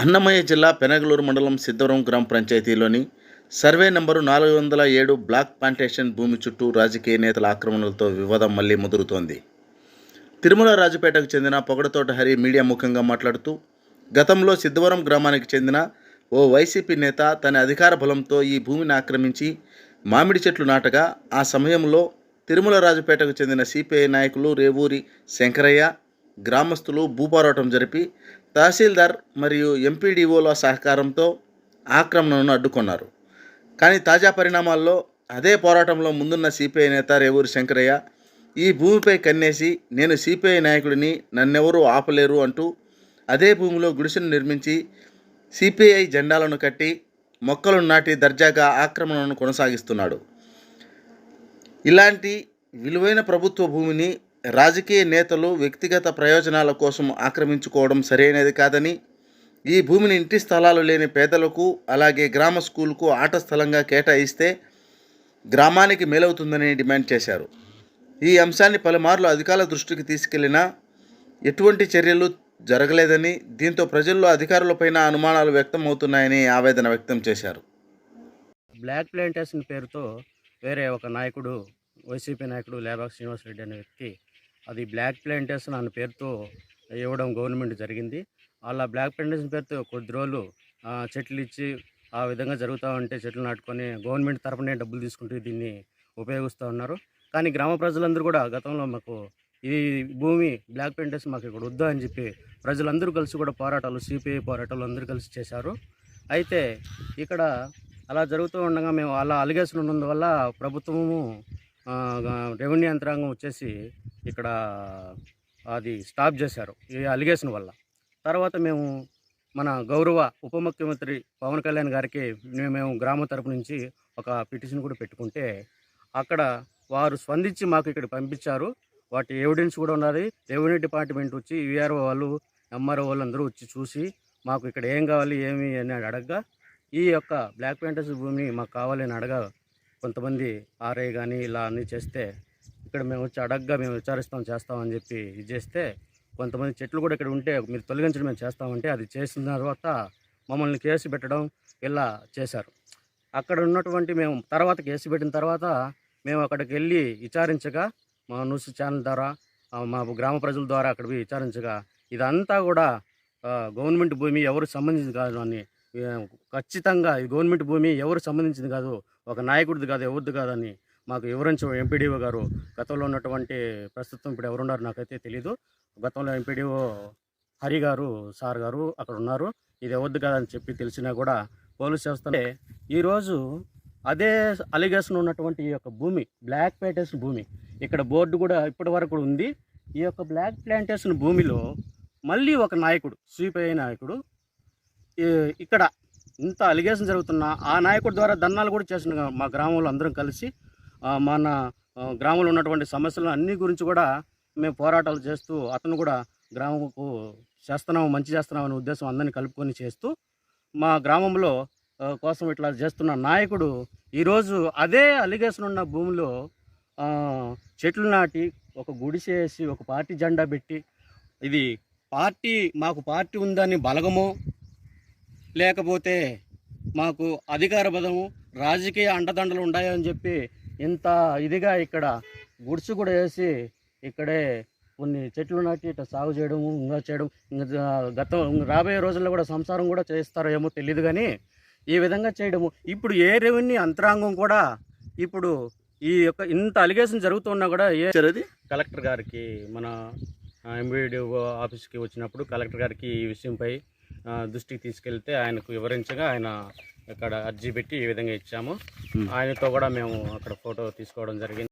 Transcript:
అన్నమయ్య జిల్లా పెనగలూరు మండలం సిద్ధవరం గ్రామ పంచాయతీలోని సర్వే నంబరు నాలుగు వందల ఏడు బ్లాక్ ప్లాంటేషన్ భూమి చుట్టూ రాజకీయ నేతల ఆక్రమణలతో వివాదం మళ్ళీ ముదురుతోంది. తిరుమల రాజుపేటకు చెందిన పొగడతోట హరి మీడియా ముఖంగా మాట్లాడుతూ గతంలో సిద్ధవరం గ్రామానికి చెందిన ఓ వైసీపీ నేత తన అధికార బలంతో ఈ భూమిని ఆక్రమించి మామిడి చెట్లు నాటగా ఆ సమయంలో తిరుమల రాజుపేటకు చెందిన సిపిఐ నాయకులు రేవూరి శంకరయ్య గ్రామస్తులు భూపోరాటం జరిపి తహసీల్దార్ మరియు ఎంపీడీఓల సహకారంతో ఆక్రమణను అడ్డుకున్నారు. కానీ తాజా పరిణామాల్లో అదే పోరాటంలో ముందున్న సిపిఐ నేత రేవూరి శంకరయ్య ఈ భూమిపై కన్నేసి నేను సిపిఐ నాయకుడిని నన్నెవరూ ఆపలేరు అంటూ అదే భూమిలో గుడిసెను నిర్మించి సిపిఐ జెండాలను కట్టి మొక్కలను నాటి దర్జాగా ఆక్రమణను కొనసాగిస్తున్నాడు. ఇలాంటి విలువైన ప్రభుత్వ భూమిని రాజకీయ నేతలు వ్యక్తిగత ప్రయోజనాల కోసం ఆక్రమించుకోవడం సరైనది కాదని ఈ భూమిని ఇంటి స్థలాలు లేని పేదలకు అలాగే గ్రామ స్కూల్కు ఆట స్థలంగా కేటాయిస్తే గ్రామానికి మేలవుతుందని డిమాండ్ చేశారు. ఈ అంశాన్ని పలుమార్లు అధికారుల దృష్టికి తీసుకెళ్ళినా ఎటువంటి చర్యలు జరగలేదని దీంతో ప్రజల్లో అధికారులపైన అనుమానాలు వ్యక్తమవుతున్నాయని ఆవేదన వ్యక్తం చేశారు. బ్లాక్ ప్లాంటేషన్ పేరుతో వేరే ఒక నాయకుడు వైసీపీ నాయకుడు లేబాక్ శ్రీనివాసరెడ్డి అనే వ్యక్తి అది బ్లాక్ ప్లాంటేషన్ అనే పేరుతో ఇవ్వడం గవర్నమెంట్ జరిగింది. అలా బ్లాక్ ప్లాంటేషన్ పేరుతో కొద్ది రోజులు చెట్లు ఇచ్చి ఆ విధంగా జరుగుతూ ఉంటే చెట్లు నాటుకొని గవర్నమెంట్ తరపునే డబ్బులు తీసుకుంటూ దీన్ని ఉపయోగిస్తూ ఉన్నారు. కానీ గ్రామ ప్రజలందరూ కూడా గతంలో మాకు ఈ భూమి బ్లాక్ ప్లాంటేషన్ మాకు ఇక్కడ వద్దు అని చెప్పి ప్రజలందరూ కలిసి కూడా పోరాటాలు సిపిఐ పోరాటాలు అందరూ కలిసి చేశారు. అయితే ఇక్కడ అలా జరుగుతూ ఉండగా మేము అలా అలిగేషన్ ఉన్నందువల్ల ప్రభుత్వము రెవెన్యూ యంత్రాంగం వచ్చేసి ఇక్కడ అది స్టాప్ చేశారు ఈ అలిగేషన్ వల్ల. తర్వాత మేము మన గౌరవ ఉప ముఖ్యమంత్రి పవన్ కళ్యాణ్ గారికి మేము గ్రామ గ్రామం తరపు నుంచి ఒక పిటిషన్ కూడా పెట్టుకుంటే అక్కడ వారు స్పందించి మాకు ఇక్కడ పంపించారు. వాటి ఎవిడెన్స్ కూడా ఉన్నది. రెవెన్యూ డిపార్ట్మెంట్ వచ్చి విఆర్ఓ వాళ్ళు ఎంఆర్ఓ వాళ్ళు అందరూ వచ్చి చూసి మాకు ఇక్కడ ఏం కావాలి ఏమి అని అడగగా ఈ యొక్క బ్లాక్ ప్యాంటర్స్ భూమిని మాకు కావాలని అడగా కొంతమంది ఆర్ఐ కానీ ఇలా అన్నీ చేస్తే ఇక్కడ మేము వచ్చి అడగ్గా మేము విచారిస్తాం చేస్తామని చెప్పి ఇది చేస్తే కొంతమంది చెట్లు కూడా ఇక్కడ ఉంటే మీరు తొలగించడం మేము చేస్తామంటే అది చేసిన తర్వాత మమ్మల్ని కేసు పెట్టడం ఇలా చేశారు. అక్కడ ఉన్నటువంటి మేము తర్వాత కేసు పెట్టిన తర్వాత మేము అక్కడికి వెళ్ళి విచారించగా మా న్యూస్ ఛానల్ ద్వారా మా గ్రామ ప్రజల ద్వారా అక్కడ విచారించగా ఇదంతా కూడా గవర్నమెంట్ భూమి ఎవరు సంబంధించింది కాదు అని ఖచ్చితంగా ఈ గవర్నమెంట్ భూమి ఎవరు సంబంధించింది కాదు ఒక నాయకుడిది కాదు ఎవరిది కాదని మాకు వివరించు ఎంపీడీఓ గారు. గతంలో ఉన్నటువంటి ప్రస్తుతం ఇప్పుడు ఎవరున్నారు నాకైతే తెలీదు. గతంలో ఎంపీడీఓ హరి గారు సార్ గారు అక్కడ ఉన్నారు. ఇది ఎవరిది కాదని చెప్పి తెలిసినా కూడా పోలీస్ వ్యవస్థ ఈరోజు అదే అలిగేషన్ ఉన్నటువంటి ఈ యొక్క భూమి బ్లాక్ ప్లాంటేషన్ భూమి. ఇక్కడ బోర్డు కూడా ఇప్పటి వరకు కూడా ఉంది. ఈ యొక్క బ్లాక్ ప్లాంటేషన్ భూమిలో మళ్ళీ ఒక నాయకుడు సిపిఐ నాయకుడు ఇక్కడ ఇంత అలిగేషన్ జరుగుతున్న ఆ నాయకుడి ద్వారా ధర్నాలు కూడా చేసిన మా గ్రామంలో అందరం కలిసి మన గ్రామంలో ఉన్నటువంటి సమస్యలు అన్ని గురించి కూడా మేము పోరాటాలు చేస్తూ అతను కూడా గ్రామంకు చేస్తున్నాము మంచి చేస్తున్నాం అనే ఉద్దేశం అందరినీ కలుపుకొని చేస్తూ మా గ్రామంలో కోసం ఇట్లా చేస్తున్న నాయకుడు ఈరోజు అదే అలిగేషన్ ఉన్న భూమిలో చెట్లు నాటి ఒక గుడిసేసి ఒక పార్టీ జెండా పెట్టి ఇది పార్టీ మాకు పార్టీ ఉందని బలగమో లేకపోతే మాకు అధికార బలము రాజకీయ అండదండలు ఉన్నాయని చెప్పి ఇంత ఇదిగా ఇక్కడ గుడ్సు కూడా వేసి ఇక్కడే కొన్ని చెట్లు నాటి ఇట్లా సాగు చేయడం ఇంకా చేయడం ఇంకా గతం రాబోయే రోజుల్లో కూడా సంసారం కూడా చేస్తారో ఏమో తెలియదు కానీ ఈ విధంగా చేయడము. ఇప్పుడు ఏ రెవెన్యూ అంతరాంగం కూడా ఇప్పుడు ఈ యొక్క ఇంత అలిగేషన్ జరుగుతున్నా కూడా ఏ కలెక్టర్ గారికి మన ఎంబీడీ ఆఫీస్కి వచ్చినప్పుడు కలెక్టర్ గారికి ఈ విషయంపై దృష్టికి తీసుకెళ్తే ఆయనకు వివరించగా ఆయన ఇక్కడ అర్జీ పెట్టి ఈ విధంగా ఇచ్చాము. ఆయనతో కూడా మేము అక్కడ ఫోటో తీసుకోవడం జరిగింది